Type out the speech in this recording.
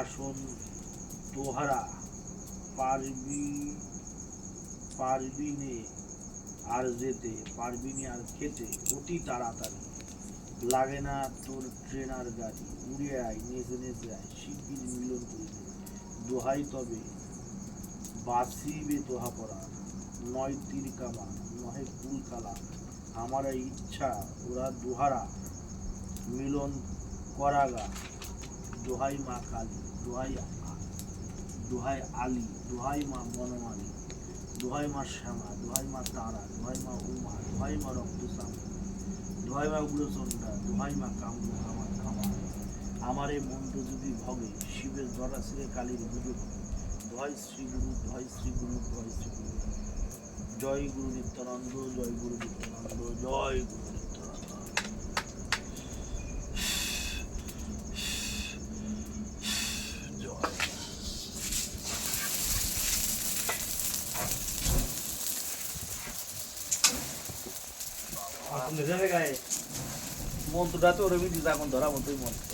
আসন তোহারা পারবি পারবি নে আর যেতে, পারবি নে আর খেতে, অতি তাড়াতাড়ি। লাগে না তোর ট্রেনার গাড়ি। উড়ে আয়, নেচে নেচে আয় শিগগির মিলন করিবে দোহাই তবে বাসিবে তোহা পড়া, নয় তীর কামা, নহে কুল কালা আমার ইচ্ছা, ওরা দোহারা, মিলন করাগা। দোহাই মা কালী দোহাই দোহাই আলী দোহাই মা বনমালী দোহাই মা শ্যামা দোহাই মা তারা দোহাই মা উমা দোহাই মা রক্তসাম দোহাই মা উগ্রচণ্ডা দোহাই মা কামরু আমার খামার আমার এই মন্ত্র যদি ভগে, শিবের জরাশিরে কালীর বুঝে দোহাই শ্রী গুরু, দোহাই শ্রী গুরু, দোহাই শ্রী গুরু। জয় গুরু নিত্যানন্দ, জয় গুরু নিত্যানন্দ, জয় গুরু মন্ত্রটা তো ওরকমই দিতে এখন ধরা মন্ত্রই মন্ত্র